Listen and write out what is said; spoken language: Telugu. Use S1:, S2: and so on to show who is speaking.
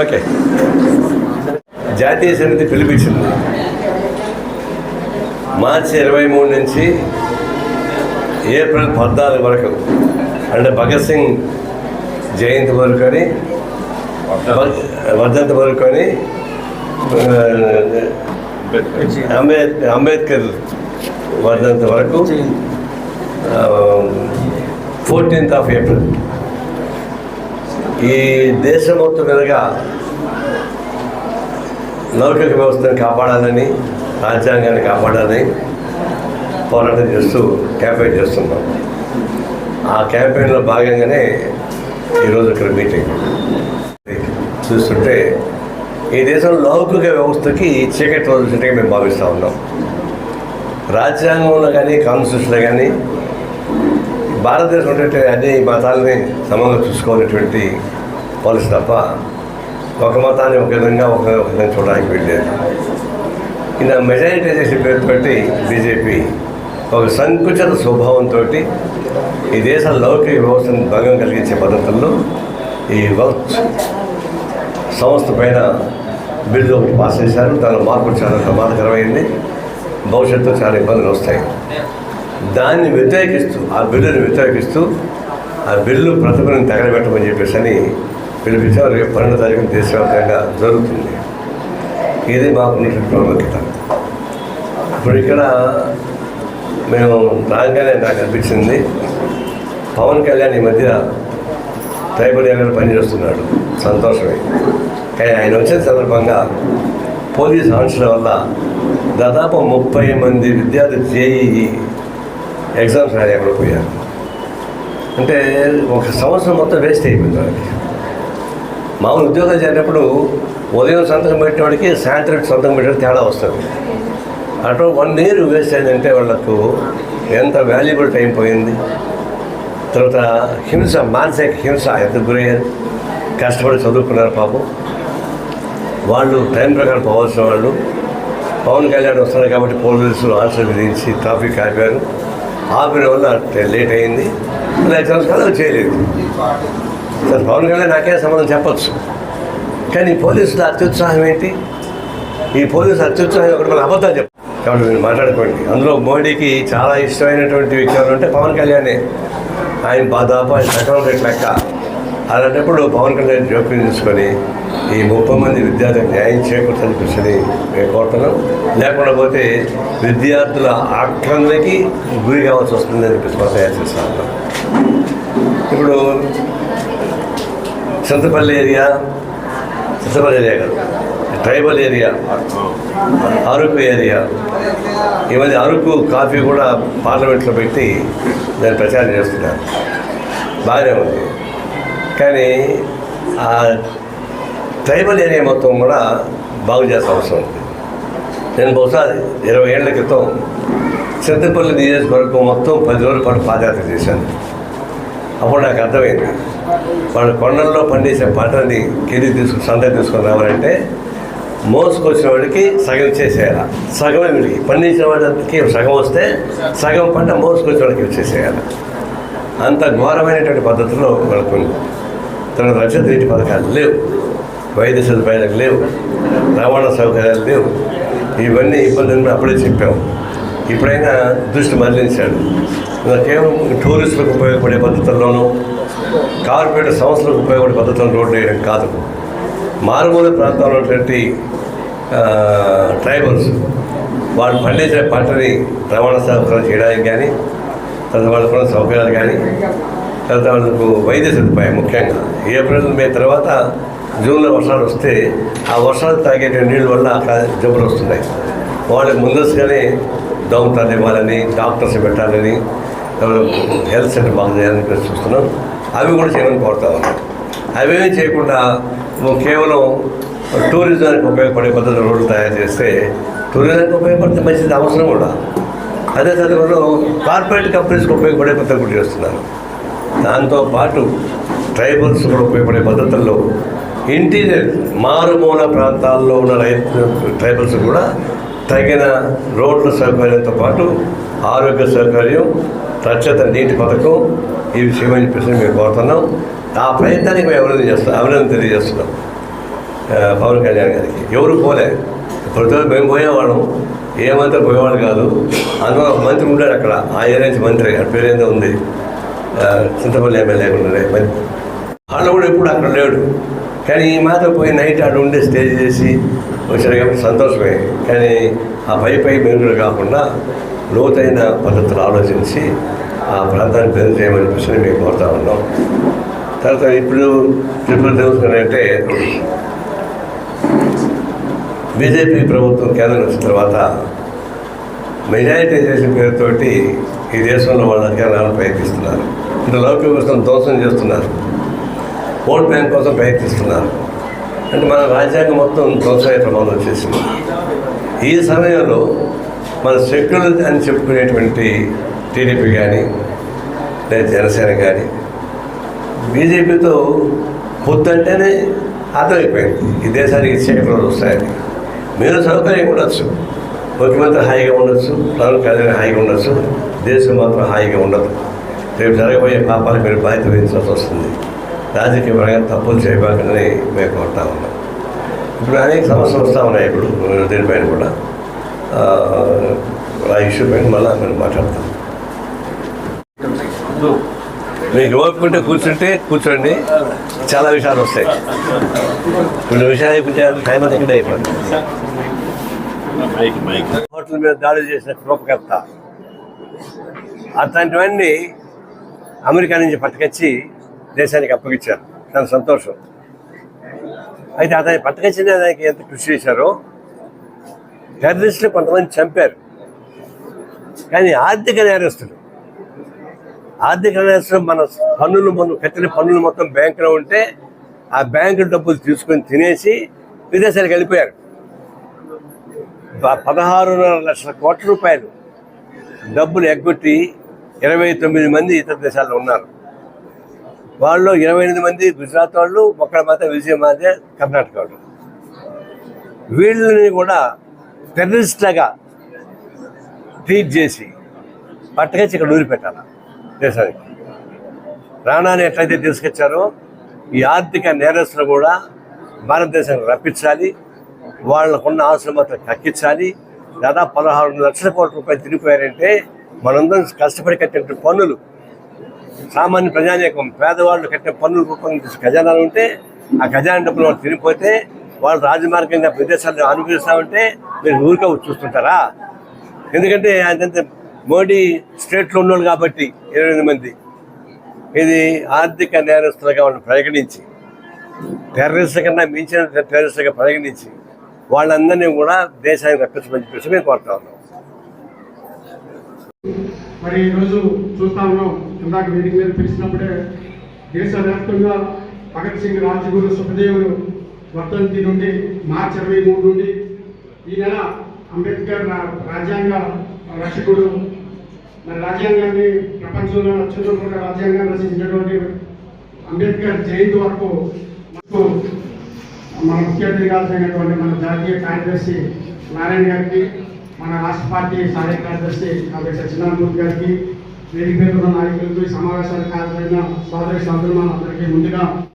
S1: ஓகே జాతీయ సమితి పిలిపించింది. మార్చి ఇరవై మూడు నుంచి ఏప్రిల్ పద్నాలుగు వరకు. అంటే భగత్ సింగ్ జయంతి వరకు అని వర్ధంతి వరకు అని అంబేద్ అంబేద్కర్ వర్ధంతి వరకు ఫోర్టీన్త్ ఆఫ్ ఏప్రిల్. ఈ దేశం మొత్తం మీదుగా లౌకిక వ్యవస్థను కాపాడాలని రాజ్యాంగాన్ని కాపాడాలని పోరాటం చేస్తూ క్యాంపెయిన్ చేస్తున్నాం. ఆ క్యాంపెయిన్లో భాగంగానే ఈరోజు ఇక్కడ మీటింగ్. చూస్తుంటే ఈ దేశం లౌకిక వ్యవస్థకి చీకటి రోజులుగా మేము భావిస్తూ ఉన్నాం. రాజ్యాంగంలో కానీ కాన్స్టిట్యూషన్లో కానీ భారతదేశం ఉండే అన్ని మతాలని సమంగా చూసుకోవాలనేటువంటి పాలసీ తప్ప ఒక మతాన్ని ఒక విధంగా ఒక విధంగా చూడడానికి వెళ్ళలేదు ఇలా మెజారిటైజేషన్ పేరుతోటి బీజేపీ ఒక సంకుచిత స్వభావంతో ఈ దేశ లౌకిక వ్యవస్థను భంగం కలిగించే పద్ధతుల్లో ఈ వర్క్ సంస్థ పైన బిల్లు ఒకటి పాస్ చేశారు. దాని మార్పులు చాలా ప్రమాదకరమైంది. భవిష్యత్తులో చాలా ఇబ్బందులు వస్తాయి. దాన్ని వ్యతిరేకిస్తూ ఆ బిల్లుని వ్యతిరేకిస్తూ ఆ బిల్లు ప్రతిభను తగలబెట్టమని చెప్పేసి అని పిలిపించారు రేపు పన్నెండు తారీఖున దేశవ్యాప్తంగా జరుగుతుంది. ఇది మాకున్నటువంటి ప్రాముఖ్యత. ఇప్పుడు ఇక్కడ మేము రాగానే నాకు అనిపించింది. పవన్ కళ్యాణ్ ఈ మధ్య ట్రైబల్ ఏరియాలో పనిచేస్తున్నాడు సంతోషమే. కానీ ఆయన వచ్చిన సందర్భంగా పోలీస్ ఆన్సర్ వల్ల దాదాపు ముప్పై మంది విద్యార్థులు జేఈఈ ఎగ్జామ్స్ రాయకుండా పోయారు అంటే ఒక సంవత్సరం మొత్తం వేస్ట్ అయిపోయింది వాళ్ళకి. మామూలు ఉద్యోగం చేరినప్పుడు ఉదయం సంతకం పెట్టేవాడికి సాయంత్రం సంతకం పెట్టే తేడా వస్తుంది. అటు వన్ ఇయర్ వేస్ట్ అయిందంటే వాళ్ళకు ఎంత వాల్యుబుల్ టైం పోయింది. తర్వాత హింస మానసిక హింస ఎంత గురయ్యారు? కష్టపడి చదువుకున్నారు పాపం. వాళ్ళు టైం ప్రకారం పోవాల్సిన వాళ్ళు. పవన్ కళ్యాణ్ వస్తున్నారు కాబట్టి పోలీసులు ఆన్సర్ విధించి ట్రాఫిక్ ఆపారు. ఆపిన వల్ల లేట్ అయింది. ఎగ్జామ్స్ కాదు చేయలేదు. సార్ పవన్ కళ్యాణ్ నాకే సంబంధం చెప్పచ్చు. కానీ పోలీసుల అత్యుత్సాహం ఏంటి? ఈ పోలీసుల అత్యుత్సాహం ఒకటి మన అబద్ధాలు చెప్ప. కాబట్టి మీరు మాట్లాడుకోండి. అందులో మోడీకి చాలా ఇష్టమైనటువంటి వ్యక్తి అంటే పవన్ కళ్యాణే. ఆయన దాదాపు ఆయన సగం రేట్ లెక్క. అలాంటప్పుడు పవన్ కళ్యాణ్ జోక్యం తీసుకొని ఈ ముప్పై మంది విద్యార్థులకు న్యాయం చేకూర్చని కూర్చొని మేము కోరుతున్నాం. లేకుండా పోతే విద్యార్థుల ఆక్రమణకి గురి కావాల్సి వస్తుంది చెప్పేసి మనం తయారు చేస్తా ఇప్పుడు చింతపల్లి ఏరియా చింతపల్లి ఏరియా కాదు ట్రైబల్ ఏరియా అరకు ఏరియా. ఈ మధ్య అరకు కాఫీ కూడా పార్లమెంట్లో పెట్టి దాన్ని ప్రచారం చేస్తున్నారు. బాగానే ఉంది. కానీ ఆ ట్రైబల్ ఏరియా మొత్తం కూడా బాగు చేసే అవసరం ఉంది. నేను బహుశా ఇరవై ఏళ్ళ క్రితం చింతపల్లి నియోజకవర్గం మొత్తం పది రోజుల పాటు పాదయాత్ర చేశాను. అప్పుడు నాకు అర్థమైంది. వాళ్ళు కొండల్లో పండించే పంటని కింది తీసుకుని సంత తీసుకొని రావాలంటే మోసుకొచ్చిన వాడికి సగం చేసేయాలి. సగం వీడికి. పండించిన వాడికి సగం వస్తే సగం పంట మోసుకొచ్చిన వాడికి వచ్చేసేయాలి అంత ఘోరమైనటువంటి పద్ధతిలో వాళ్ళకు తన రక్షిత నీటి పథకాలు లేవు. వైద్య సదుపాయాలు లేవు. రవాణా సౌకర్యాలు లేవు. ఇవన్నీ ఇబ్బందులు అప్పుడే చెప్పాము ఇప్పుడైనా దృష్టి మరలించాడు. కేవలం టూరిస్టులకు ఉపయోగపడే పద్ధతుల్లోనూ కార్పొరేట్ సంస్థలకు ఉపయోగపడే పద్ధతులను రోడ్డు వేయడం కాదు. మారుమూల ప్రాంతంలో ఉన్నటువంటి ట్రైబల్స్ వాళ్ళు పండించిన పంటని రవాణా సౌకర్యం చేయడానికి కానీ తర్వాత వాళ్ళకు సౌకర్యాలు కానీ తర్వాత వాళ్ళకు వైద్య సదుపాయం ముఖ్యంగా. ఏప్రిల్ మే తర్వాత జూన్లో వర్షాలు వస్తే ఆ వర్షాలు తాగే నీళ్ళ వల్ల అక్కడ జబ్బులు వస్తున్నాయి. వాళ్ళకి ముందస్తుగానే దోమతాలు ఇవ్వాలని డాక్టర్స్ పెట్టాలని హెల్త్ సెంటర్ బాగా చేయాలని చూస్తున్నాం. అవి కూడా చేయమని కోరుతా ఉన్నాం అవేమీ చేయకుండా కేవలం టూరిజానికి ఉపయోగపడే పద్ధతి రోడ్లు తయారు చేస్తే టూరిజానికి ఉపయోగపడితే మంచిది అవసరం కూడా. అదే చదువులో కార్పొరేట్ కంపెనీస్కి ఉపయోగపడే పద్ధతి కూడా చేస్తున్నారు. దాంతో పాటు ట్రైబల్స్ కూడా ఉపయోగపడే పద్ధతుల్లో ఇంటీరియర్ మారుమూల ప్రాంతాల్లో ఉన్న రైతు ట్రైబల్స్ కూడా తగిన రోడ్ల సౌకర్యంతో పాటు ఆరోగ్య సౌకర్యం రక్షత నీటి పథకం ఈ విషయమని ప్రశ్న చెప్పేసి మేము కోరుతున్నాం. ఆ ప్రయత్నానికి మేము అభివృద్ధి చేస్తాం అభినందన తెలియజేస్తున్నాం. పవన్ కళ్యాణ్ గారికి. ఎవరు పోలే. ప్రతి మేము పోయేవాళ్ళం. ఏ మంత్రి పోయేవాళ్ళు కాదు. అందులో ఒక మంత్రి ఉన్నాడు అక్కడ. ఆ ఏరియా నుంచి మంత్రి. గారి పేరు ఉంది. చింతపల్లి ఎమ్మెల్యే ఉండే మంత్రి. వాళ్ళు కూడా ఎప్పుడు అక్కడ లేడు. కానీ ఈ మాత్రం పోయి నైట్ అక్కడ ఉండే స్టేజ్ చేసి వచ్చారు కాబట్టి సంతోషమే. కానీ ఆ పై పై మెరుగులు కాకుండా లోతైన పద్ధతులు ఆలోచించి ఆ ప్రాంతాన్ని పెద్ద చేయమని చెప్పేసి మేము కోరుతా ఉన్నాం. తర్వాత ఇప్పుడు ట్రిపుల్ తెలుసుకున్నారంటే బీజేపీ ప్రభుత్వం కేంద్రం వచ్చిన తర్వాత మెజారిటైజేషన్ పేరుతోటి ఈ దేశంలో వాళ్ళ అధికారాలను ప్రయత్నిస్తున్నారు. అంటే లౌకిక కోసం దోషం చేస్తున్నారు. ఓట్ బ్యాంక్ కోసం ప్రయత్నిస్తున్నారు. అంటే మన రాజ్యాంగం మొత్తం దోషమయ్యే ప్రమాదం వచ్చేసింది. ఈ సమయంలో మన సెక్యులర్ అని చెప్పుకునేటువంటి టీడీపీ కానీ లేదా జనసేన కానీ బీజేపీతో పొద్దుంటేనే అర్థమైపోయింది. ఈ దేశానికి చేపలు వస్తాయని. మీరు సౌకర్యం ఉండొచ్చు. ముఖ్యమంత్రి హాయిగా ఉండొచ్చు. పవన్ కళ్యాణ్ హాయిగా ఉండొచ్చు. దేశం మాత్రం హాయిగా ఉండదు. రేపు జరగబోయే పాపాలు మీరు బాధ్యత వహించాల్సి వస్తుంది. రాజకీయ పరంగా తప్పులు చేయబాకని మేము కోరుతా ఉన్నాం. ఇప్పుడు అనేక సమస్యలు వస్తూ ఉన్నాయి ఇప్పుడు దీనిపైన కూడా. ఆ, ఆ ఇష్యూ పైన మళ్ళీ మేము మాట్లాడతాం మీకు ఓపుకుంటే కూర్చుంటే కూర్చోండి. చాలా విషయాలు వస్తాయి. కొన్ని విషయాలు అయిపోయారు టైం అంతా ఇక్కడ అయిపోయింది. హోటల్ మీద దాడి చేసిన రూపకర్త. అట్లాంటివన్నీ అమెరికా నుంచి పట్టుకొచ్చి దేశానికి అప్పగించారు. చాలా సంతోషం. అయితే అతన్ని పట్టుకొచ్చిన దానికి ఎంత కృషి చేశారో టెర్రరిస్టులు కొంతమంది చంపారు. కానీ ఆర్థిక నేరస్తులు ఆర్థిక నేరస్తులు మన పన్నులు మనం కట్టిన పన్నులు మొత్తం బ్యాంకులో ఉంటే ఆ బ్యాంకు డబ్బులు తీసుకొని తినేసి విదేశాలకు వెళ్ళిపోయారు. ప- పదహారున్నర లక్షల కోట్ల రూపాయలు డబ్బులు ఎగ్గొట్టి ఇరవై తొమ్మిది మంది ఇతర దేశాల్లో ఉన్నారు. వాళ్ళు ఇరవై ఎనిమిది మంది గుజరాత్ వాళ్ళు ఒకళ్ళ మాత్రం విజయ మాదే కర్ణాటక వాళ్ళు. వీళ్ళని కూడా టెర్రరిస్ట్లాగా ట్రీట్ చేసి పట్టుకొచ్చి ఇక్కడ ఊరి పెట్టాలి దేశానికి. రాణాని ఎట్లయితే తీసుకొచ్చారో ఈ ఆర్థిక నేరస్తులు కూడా భారతదేశానికి రప్పించాలి వాళ్ళకున్న ఆశలు మాత్రం తగ్గించాలి దాదాపు పదహారు లక్షల కోట్ల రూపాయలు తిరిగిపోయారంటే మనందరం కష్టపడి కట్టిన పన్నులు సామాన్య ప్రజానీకం పేదవాళ్ళు కట్టిన పన్నులు రూపంగా ఖజానాలు ఉంటే ఆ ఖజానా డబ్బులు వాళ్ళు తిరిగిపోతే వాళ్ళు రాజమార్గంగా విదేశాలను అనుభవిస్తూ ఉంటే మీరు ఊరికే చూస్తుంటారా? ఎందుకంటే ఆయన మోడీ స్టేట్లో ఉన్నాడు కాబట్టి ఇరవై ఎనిమిది మంది. ఇది ఆర్థిక నేరస్తులుగా వాళ్ళని ప్రకటించి టెర్రరిస్ట్ కన్నా మించిన టెర్రరిస్ట్గా పరిగణించి వాళ్ళందరినీ కూడా దేశానికి రప్పించమని చెప్పేసి మేము కోరుతా ఉన్నాం.
S2: మరి ఈరోజు చూస్తా ఉన్నాం ఇందాక మీటింగ్ మీద పిలిచినప్పుడే దేశవ్యాప్తంగా భగత్ సింగ్ రాజగురు సుఖదేవుడు వర్ధంతి నుండి మార్చి ఇరవై మూడు నుండి ఈ నెల అంబేద్కర్ రాజ్యాంగ రక్షకుడు మరి రాజ్యాంగాన్ని ప్రపంచంలో అత్యున్నత రాజ్యాంగం రచించినటువంటి అంబేద్కర్ జయంతి వరకు మనకు మన ముఖ్య అతిథి కావాల్సినటువంటి మన జాతీయ కార్యదర్శి నారాయణ గారికి మన రాష్ట్ర పార్టీ సహాయ కార్యదర్శి కాబట్టి సత్యనారాయణమూర్తి గారికి వేదిక మీద ఉన్న ఈ సమావేశానికి హాజరైన సోదరి సోదరులు అందరికీ ముందుగా